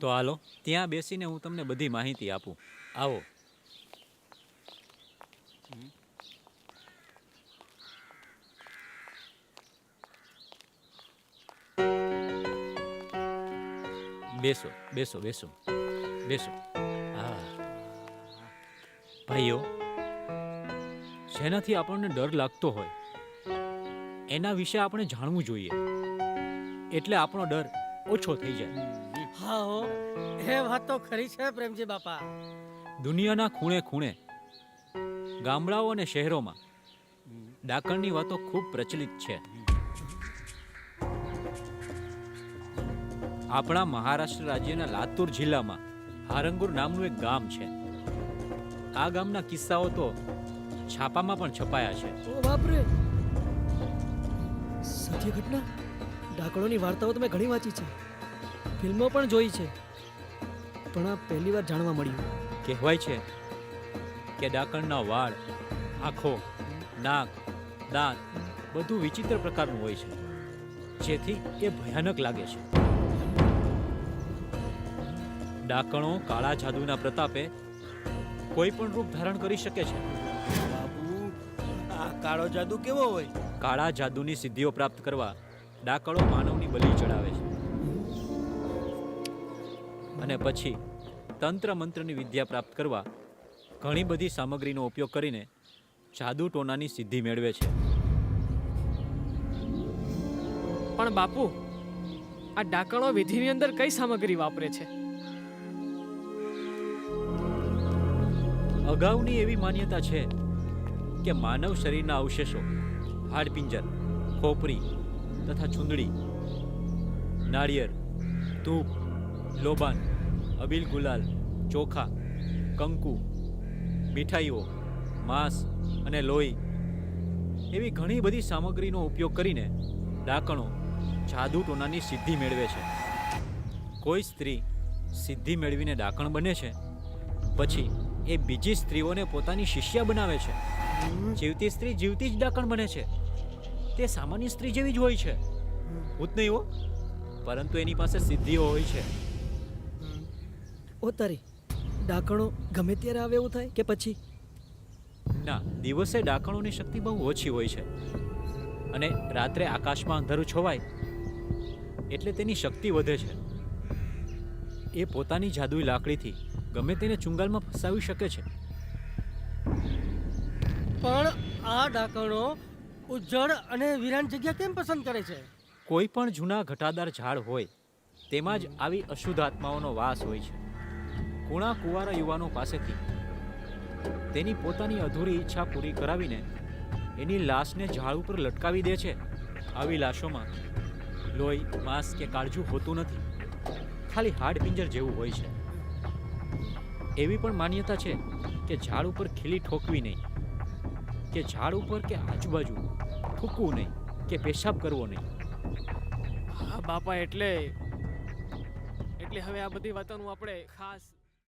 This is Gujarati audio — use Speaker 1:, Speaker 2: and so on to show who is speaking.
Speaker 1: તો હાલો, ત્યાં બેસીને હું તમને બધી માહિતી આપું. આવો. બેસો બેસો બેસો બેસો. હા. ભાઈઓ, જેનાથી આપણને ડર લાગતો હોય, એના વિશે આપણે જાણવું જોઈએ. એટલે આપણો ડર ઓછો થઈ જાય.
Speaker 2: હા હો એ વાત તો ખરી છે પ્રેમજી બાપા.
Speaker 1: દુનિયાના ખૂણે ખૂણે ગામડાઓ અને શહેરોમાં ડાકણની વાતો ખૂબ પ્રચલિત છે. આપણા મહારાષ્ટ્ર રાજ્યના લાતુર જિલ્લામાં હારંગુર નામનું એક ગામ છે. આ ગામના કિસ્સાઓ તો છાપામાં પણ છપાયા છે.
Speaker 3: ઓ બાપરે! સત્ય ઘટના? ડાકણોની વાર્તાઓ તો મેં ઘણી વાંચી છે. ફિલ્મો પણ જોઈ છે. પણ આ પહેલી વાર જાણવા મળ્યું.
Speaker 1: કહેવાય છે કે ડાકણના વાળ આંખો નાક દાંત બધું વિચિત્ર પ્રકારનું હોય છે જેથી એ ભયાનક લાગે છે. ડાકણો કાળા જાદુના પ્રતાપે કોઈ પણ રૂપ ધારણ કરી શકે છે.
Speaker 2: બાપુ આ કાળો જાદુ કેવો હોય?
Speaker 1: કાળા જાદુની સિદ્ધિઓ પ્રાપ્ત કરવા ડાકણો માનવની બલિ ચડાવે છે. અને પછી તંત્ર મંત્રની વિદ્યા પ્રાપ્ત કરવા ઘણી બધી સામગ્રીનો ઉપયોગ કરીને જાદુ ટોનાની સિદ્ધિ મેળવે છે.
Speaker 4: પણ બાપુ આ ડાકણો વિધિની અંદર કઈ સામગ્રી વાપરે છે?
Speaker 1: અગાઉની એવી માન્યતા છે કે માનવ શરીરના અવશેષો હાડપિંજર ખોપરી તથા ચૂંદડી નાળિયેર ધૂપ લોબાન, અબીલ ગુલાલ, ચોખા, કંકુ, મીઠાઈઓ, માંસ અને લોહી એવી ઘણી બધી સામગ્રીનો ઉપયોગ કરીને ડાકણો જાદુ ટોનાની સિદ્ધિ મેળવે છે. કોઈ સ્ત્રી સિદ્ધિ મેળવીને ડાકણ બને છે, પછી એ બીજી સ્ત્રીઓને પોતાની શિષ્યા બનાવે છે. જીવતી સ્ત્રી જીવતી જ ડાકણ બને છે. તે સામાન્ય સ્ત્રી જેવી જ હોય છે. જ નહીં હો. પરંતુ એની પાસે સિદ્ધિઓ હોય છે.
Speaker 3: ઓ તારી ડાકણો ગમે ત્યારે આવે એવું થાય કે પછી?
Speaker 1: ના દિવસે ડાકણોની શક્તિ બહુ ઓછી હોય છે. અને રાત્રે આકાશમાં અંધારું છવાય એટલે તેની શક્તિ વધે છે. એ પોતાની જાદુઈ લાકડીથી ગમે તેને ચુંગાલમાં ફસાવી શકે છે.
Speaker 2: પણ આ ડાકણો ઉજ્જડ અને વિરાન જગ્યા કેમ પસંદ કરે છે?
Speaker 1: કોઈ પણ જૂના ઘટાદાર ઝાડ હોય તેમાં જ આવી અશુદ્ધ આત્માઓનો વાસ હોય છે. કુણા કુંવારા યુવાનો પાસેથી તેની પોતાની અધૂરી ઈચ્છા પૂરી કરાવીને એની લાશને ઝાડ ઉપર લટકાવી દે છે. આવી લાશોમાં લોહી, માંસ કે કાળજું હોતું નથી. ખાલી હાડપિંજર જેવું હોય છે. એવી પણ માન્યતા છે કે ઝાડ ઉપર ખીલી ઠોકવી નહીં, કે ઝાડ ઉપર કે આજુબાજુ થૂકવું નહીં, કે પેશાબ કરવો નહીં.
Speaker 4: હા બાપા, એટલે એટલે હવે આ બધી વાતોનું આપણે ખાસ